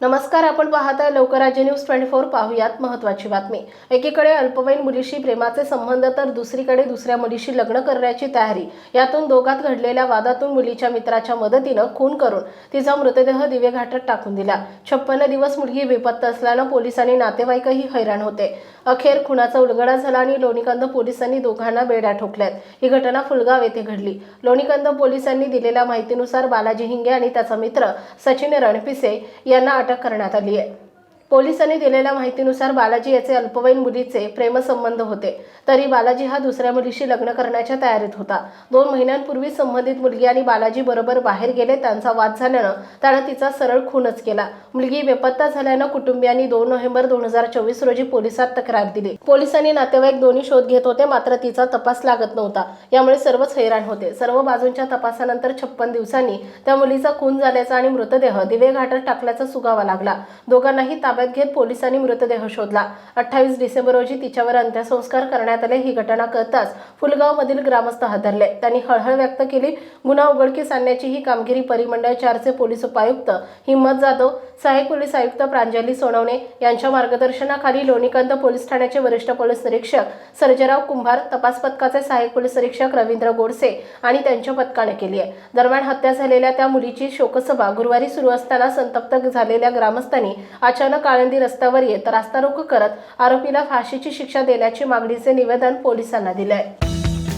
नमस्कार आपण पाहताय लोकराज्य न्यूज ट्वेंटी फोर पाहूयात महत्वाची बातमी. एकीकडे अल्पवयीन मुलीशी प्रेमाचे संबंध तर दुसरीकडे दुसऱ्या मुलीशी लग्न करण्याची तयारी. यातून दोघात घडलेल्या वादातून मुलीच्या मित्राच्या मदतीनं खून करून तिचा मृतदेह दिवे घाटात टाकून दिला. छप्पन्न दिवस मुलगी बेपत्ता असल्यानं पोलिसांनी नातेवाईकही हैराण होते. अखेर खुनाचा उलगडा झाला आणि लोणीकंद पोलिसांनी दोघांना बेड्या ठोकल्यात. ही घटना फुलगाव येथे घडली. लोणीकंद पोलिसांनी दिलेल्या माहितीनुसार बालाजी हिंगे आणि त्याचा मित्र सचिन रणपिसे यांना अटक करण्यात आली आहे. पोलिसांनी दिलेल्या माहितीनुसार बालाजी याचे अल्पवयीन मुलीचे प्रेमसंबंध होते. तरी बालाजी हा दुसऱ्या मुलीशी लग्न करण्याच्या तयारीत होता. दोन महिन्यांपूर्वी संबंधित मुलगी आणि बालाजी बरोबर बाहेर गेले त्यांचा वाद झाल्यानं त्यानं तिचा सरळ खूनच केला. मुलगी बेपत्ता झाल्यानं कुटुंबियांनी दोन नोव्हेंबर दोन हजार चोवीस रोजी पोलिसात तक्रार दिली. पोलिसांनी नातेवाईक दोन्ही शोध घेत होते मात्र तिचा तपास लागत नव्हता. यामुळे सर्वच हैराण होते. सर्व बाजूंच्या तपासानंतर छप्पन दिवसांनी त्या मुलीचा खून झाल्याचा आणि मृतदेह दिवे घाटात टाकल्याचा सुगावा लागला. दोघांनाही ताब्यात घेत पोलिसांनी मृतदेह शोधला. अठ्ठावीस डिसेंबर रोजी तिच्यावर अंत्यसंस्कार करण्यात आले ही घटना कळताच फुलगावमधील ग्रामस्थ हादरले. त्यांनी हळहळ व्यक्त केली गुन्हा उघडकीस आणण्याची ही कामगिरी परिमंडळ चारचे पोलीस उपायुक्त हिम्मत जाधव सहाय्यक पोलीस आयुक्त प्रांजली सोनवणे यांच्या मार्गदर्शनाखाली लोणीकांत पोलीस ठाण्याचे वरिष्ठ पोलीस निरीक्षक सर्जेराव कुंभार तपास पथकाचे सहाय्यक पोलीस निरीक्षक रवींद्र गोडसे आणि त्यांच्या पथकाने केली आहे. दरम्यान हत्या झालेल्या त्या मुलीची शोकसभा गुरुवारी सुरू असताना संतप्त झालेल्या ग्रामस्थांनी अचानक काळंदी रस्त्यावर येत रास्ता रोको करत आरोपीला फाशीची शिक्षा देण्याची मागणीचे निवेदन पोलिसांना दिले आहे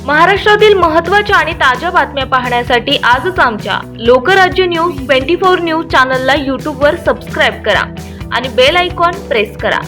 महाराष्ट्रातील महत्त्वाच्या आणि ताज्या बातम्या पाहण्यासाठी आजच आमच्या Lokrajya news twenty four news चॅनलला यूट्यूबवर सबस्क्राईब करा आणि बेल आयकॉन प्रेस करा.